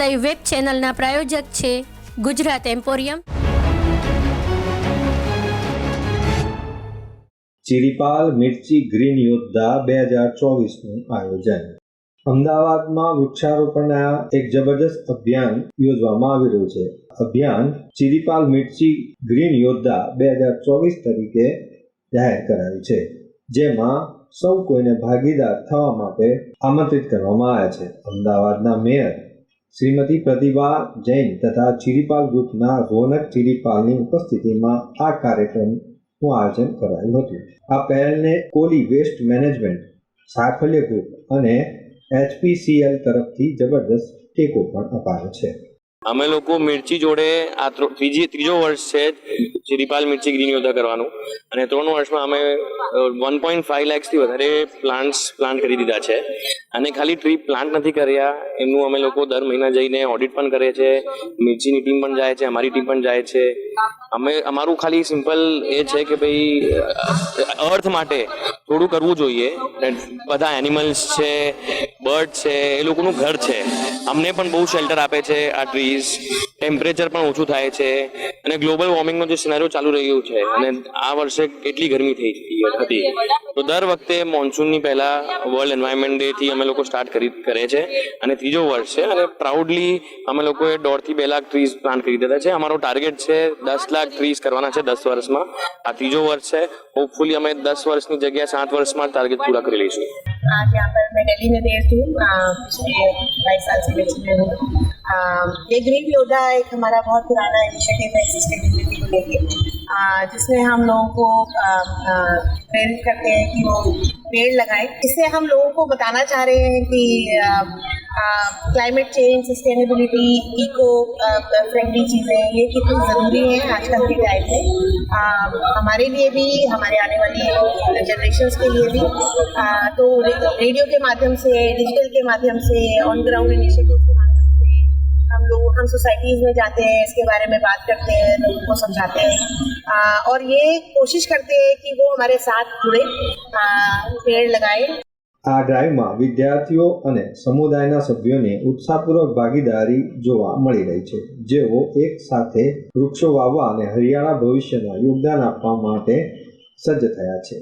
Live web ચેનલના પ્રાયોજક છે ગુજરાત એમ્પોરિયમ ચિરીપાલ મિર્ચી ગ્રીન યોદ્ધા બે હજાર ચોવીસનું આયોજન. અમદાવાદમાં વૃક્ષારોપણના એક જબરદસ્ત અભિયાન યોજવામાં આવી રહ્યું છે. અભિયાન ચિરીપાલ મિર્ચી ગ્રીન યોદ્ધા બે હજાર ચોવીસ તરીકે જાહેર કરાયું છે, જેમાં સૌ કોઈને ભાગીદાર થવા માટે આમંત્રિત કરવામાં આવ્યા છે. અમદાવાદના મેયર શ્રીમતી પ્રતિભા જૈન તથા ચિરીપાલ ગ્રુપના રોનક ચિરીપાલની ઉપસ્થિતિમાં આ કાર્યક્રમનું આયોજન કરાયું હતું. આ પહેલને કોલી વેસ્ટ મેનેજમેન્ટ સાફલ્ય ગ્રુપ અને એચપીસીએલ તરફથી જબરદસ્ત ટેકો પણ અપાયો છે. અમે લોકો મિર્ચી જોડે આ ત્રો- ત્રીજી, ત્રીજો વર્ષ છે શ્રીપાલ મિર્ચી ગ્રીન યોદ્ધા કરવાનું. અને ત્રણ વર્ષમાં અમે વન પોઈન્ટ ફાઈવ લેક્સથી વધારે પ્લાન્ટ્સ પ્લાન્ટ કરી દીધા છે. અને ખાલી ટ્રી પ્લાન્ટ નથી કર્યા, એમનું અમે લોકો દર મહિના જઈને ઓડિટ પણ કરીએ છીએ મિર્ચીની ટીમ પણ જાય છે, અમારી ટીમ પણ જાય છે. અમે, અમારું ખાલી સિમ્પલ એ છે કે ભાઈ અર્થ માટે થોડું કરવું જોઈએ. બધા એનિમલ્સ છે બર્ડ છે, એ લોકોનું ઘર છે. અમને પણ બહુ શેલ્ટર આપે છે આ ટ્રીઝ ટેમ્પરેચર પણ ઓછું થાય છે અને ગ્લોબલ વોર્મિંગનો જે સિનારીઓ ચાલુ રહ્યું છે અને આ વર્ષે કેટલી ગરમી થઈ હતી તો દર વખતે મોન્સૂનની પહેલા વર્લ્ડ એન્વાયરમેન્ટ ડે થી અમે લોકો સ્ટાર્ટ કરી કરે છે અને ત્રીજો વર્ષ છે અને પ્રાઉડલી અમે લોકોએ દોઢથી બે લાખ ટ્રીઝ પ્લાન્ટ કરી દીધા છે અમારો ટાર્ગેટ છે દસ લાખ ટ્રીઝ કરવાના છે દસ વર્ષમાં આ ત્રીજો વર્ષ છે હોપફુલી અમે દસ વર્ષની જગ્યાએ સાત વર્ષમાં ટાર્ગેટ પૂરા કરી લઈશું आज यहाँ पर मैं दिल्ली में बेस्ड हूँ आ, पिछले बाईस साल से बेस्ट में हूँ आ, ये ग्रीन योद्धा एक हमारा बहुत पुराना इनिशिएटिव है सस्टेनेबिलिटी को लेके आ, जिसमें हम लोगों को आ, आ, प्रेरित करते हैं कि वो पेड़ लगाएं इससे हम लोगों को बताना चाह रहे हैं कि climate change sustainability eco friendly चीज़ें ये कितनी ज़रूरी हैं आजकल के टाइम में आ, हमारे लिए भी हमारे आने वाली जनरेशन्स के लिए भी आ, तो रे- रेडियो के माध्यम से डिजिटल के माध्यम से ऑन ग्राउंड इनिशिएटिव के माध्यम से हम लोग हम सोसाइटीज़ में जाते हैं इसके बारे में बात करते हैं लोगों को समझाते हैं आ, और ये कोशिश करते हैं कि वो हमारे साथ जुड़े आ, पेड़ लगाएं આ ડ્રાઈવમાં વિદ્યાર્થીઓ અને સમુદાયના સભ્યોને ઉત્સાહપૂર્વક ભાગીદારી જોવા મળી રહી છે જેઓ એક સાથે વૃક્ષો વાવવા અને હરિયાળા ભવિષ્યના યોગદાન આપવા માટે સજ્જ થયા છે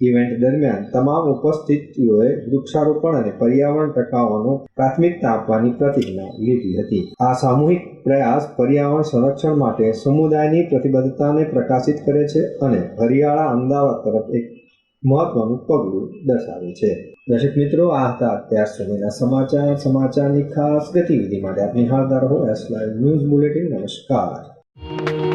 ઇવેન્ટ દરમિયાન તમામ ઉપસ્થિતિઓએ વૃક્ષારોપણ અને પર્યાવરણ ટકાવવાનો પ્રાથમિકતા આપવાની પ્રતિજ્ઞા લીધી હતી. આ સામૂહિક પ્રયાસ પર્યાવરણ સંરક્ષણ માટે સમુદાયની પ્રતિબદ્ધતાને પ્રકાશિત કરે છે અને હરિયાળા અમદાવાદ તરફ એક મહત્વનું પગલું દર્શાવે છે. દર્શક મિત્રો, આ હતા અત્યાર સુધીના સમાચાર. સમાચારની ખાસ ગતિવિધિ માટે આપ નિહાળતા રહો એસ લાઈવ ન્યૂઝ બુલેટિન નમસ્કાર.